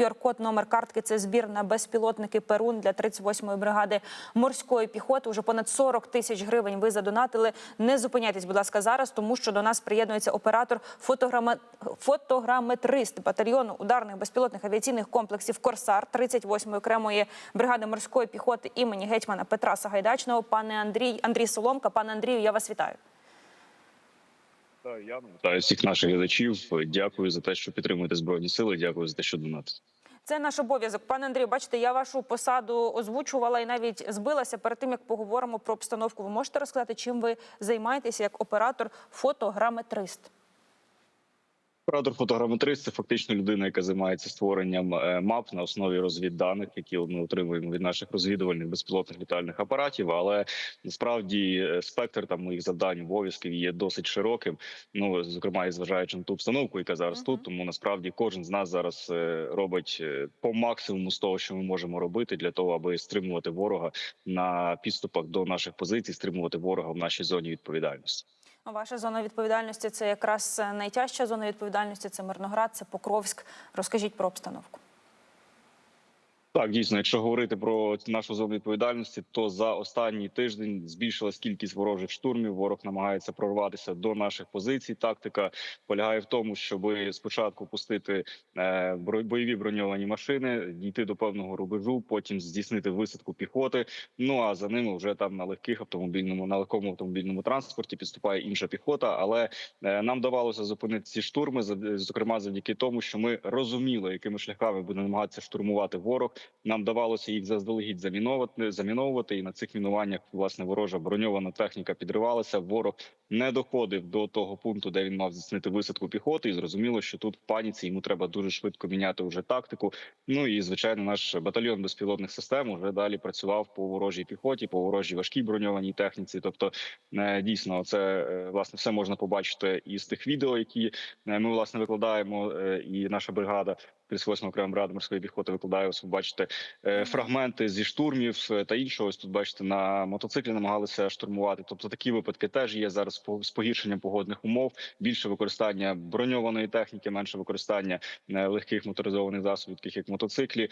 QR-код номер картки це збір на безпілотники Перун для 38-ї бригади морської піхоти. Уже понад 40 тисяч гривень ви задонатили. Не зупиняйтесь, будь ласка, зараз, тому що до нас приєднується оператор фотограма... фотограметрист батальйону ударних безпілотних авіаційних комплексів Корсар 38-ї окремої бригади морської піхоти імені гетьмана Петра Сагайдачного. Пане Андрій Андрій Соломка. Пане Андрію, я вас вітаю. Так, я вітаю всіх наших глядачів. Дякую за те, що підтримуєте збройні сили. Дякую за те, що донатите. Це наш обов'язок. Пане Андрію, бачите, я вашу посаду озвучувала і навіть збилася перед тим, як поговоримо про обстановку. Ви можете розказати, чим ви займаєтеся як оператор фотограметрист? Оператор фотограметрист це фактично людина, яка займається створенням е, мап на основі розвідданих, які ми отримуємо від наших розвідувальних безпілотних літальних апаратів. Але насправді е, спектр там моїх завдань обов'язків є досить широким. Ну зокрема, і зважаючи на ту обстановку, яка зараз Мгм. тут. Тому насправді кожен з нас зараз е, робить по максимуму з того, що ми можемо робити, для того, аби стримувати ворога на підступах до наших позицій, стримувати ворога в нашій зоні відповідальності. Ваша зона відповідальності це якраз найтяжча зона відповідальності. Це Мирноград, це Покровськ. Розкажіть про обстановку. Так, дійсно, якщо говорити про нашу зону відповідальності, то за останній тиждень збільшилась кількість ворожих штурмів. Ворог намагається прорватися до наших позицій. Тактика полягає в тому, щоб спочатку пустити е, бойові броньовані машини, дійти до певного рубежу, потім здійснити висадку піхоти. Ну а за ними вже там на легких автомобільному на легкому автомобільному транспорті підступає інша піхота. Але е, нам давалося зупинити ці штурми, зокрема завдяки тому, що ми розуміли, якими шляхами буде намагатися штурмувати ворог. Нам давалося їх заздалегідь заміновувати, заміновувати, і на цих мінуваннях власне ворожа броньована техніка підривалася. Ворог не доходив до того пункту, де він мав здійснити висадку піхоти, і зрозуміло, що тут в паніці йому треба дуже швидко міняти вже тактику. Ну і звичайно, наш батальйон безпілотних систем вже далі працював по ворожій піхоті, по ворожій важкій броньованій техніці. Тобто, е, дійсно, це е, власне все можна побачити із тих відео, які е, ми власне викладаємо, і наша бригада. 38 окрема бригада морської піхоти викладає ось ви бачите е, фрагменти зі штурмів е, та іншого. Ось тут бачите на мотоциклі намагалися штурмувати. Тобто такі випадки теж є зараз з погіршенням погодних умов. Більше використання броньованої техніки, менше використання е, легких моторизованих засобів, таких як мотоциклі,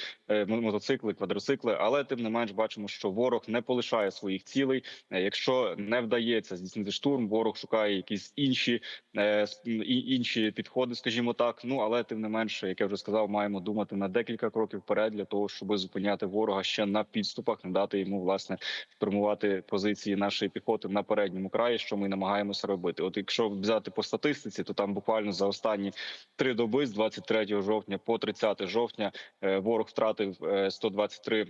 мотоцикли, квадроцикли. Але тим не менш бачимо, що ворог не полишає своїх цілей. Якщо не вдається здійснити штурм, ворог шукає якісь інші інші підходи, скажімо так. Ну але тим не менше, як я вже сказав, маємо думати на декілька кроків вперед для того, щоб зупиняти ворога ще на підступах, не дати йому власне штурмувати позиції нашої піхоти на передньому краї, що ми намагаємося робити. От якщо взяти по статистиці, то там буквально за останні три доби з 23 жовтня по 30 жовтня е, ворог втратив е, 123 е,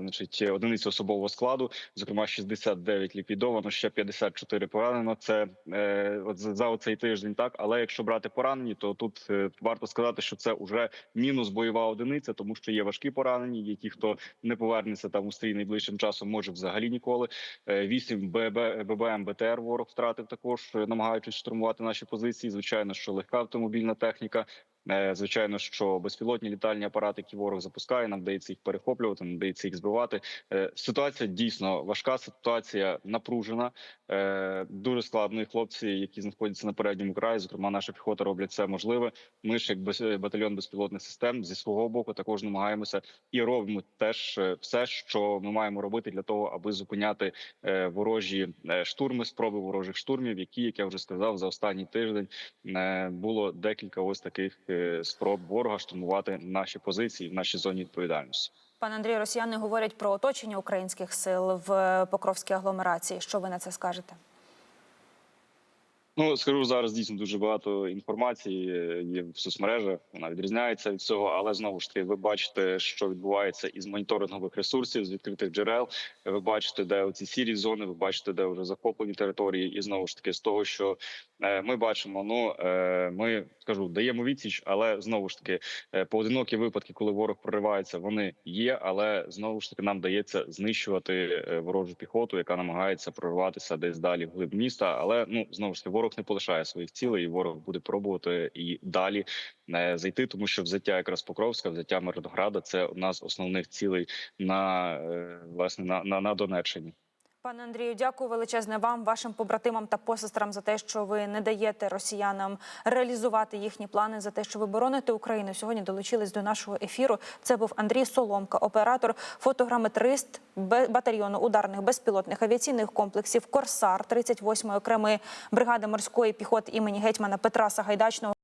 значить, одиниці особового складу, зокрема 69 ліквідовано, ще 54 поранено. Це е, от за, оцей тиждень, так але якщо брати поранені, то тут е, варто сказати, що це вже мінус бойова одиниця, тому що є важкі поранені. Є ті, хто не повернеться там у стрій найближчим часом, може взагалі ніколи. Е, Вісім ББ, ББМ БТР ворог втратив також, е, намагаючись штурмувати наші позиції. Звичайно, що легка автомобільна техніка. Е, Звичайно, що безпілотні літальні апарати, які ворог запускає, нам вдається їх перехоплювати, нам вдається їх збивати. Е, Ситуація дійсно важка. Ситуація напружена. Е, Дуже складно. І хлопці, які знаходяться на передньому краї, зокрема, наша піхота роблять все можливе. Ми ж, як батальйон безпілотних систем, зі свого боку також намагаємося і робимо теж все, що ми маємо робити для того, аби зупиняти ворожі штурми, спроби ворожих штурмів, які, як я вже сказав, за останній тиждень було декілька ось таких спроб ворога штурмувати наші позиції в нашій зоні відповідальності. Пане Андрію, росіяни говорять про оточення українських сил в Покровській агломерації. Що ви на це скажете? Ну скажу зараз дійсно дуже багато інформації е, є в соцмережах. Вона відрізняється від цього, але знову ж таки, ви бачите, що відбувається із моніторингових ресурсів з відкритих джерел. Ви бачите, де оці сірі зони, ви бачите, де вже захоплені території, і знову ж таки, з того, що е, ми бачимо, ну е, ми скажу, даємо відсіч, але знову ж таки, поодинокі випадки, коли ворог проривається, вони є. Але знову ж таки, нам дається знищувати ворожу піхоту, яка намагається прорватися десь далі в глиб міста. Але ну знову ж таки, ворог не полишає своїх цілей, і ворог буде пробувати і далі не зайти, тому що взяття якраз Покровська, взяття Мирнограда це одна з основних цілей на е, власне на, на, на Донеччині. Пане Андрію, дякую величезне вам, вашим побратимам та посестрам за те, що ви не даєте росіянам реалізувати їхні плани, за те, що ви бороните Україну. Сьогодні долучились до нашого ефіру. Це був Андрій Соломка, оператор, фотограметрист батальйону ударних безпілотних авіаційних комплексів Корсар 38-ї окремої бригади морської піхоти імені гетьмана Петра Сагайдачного.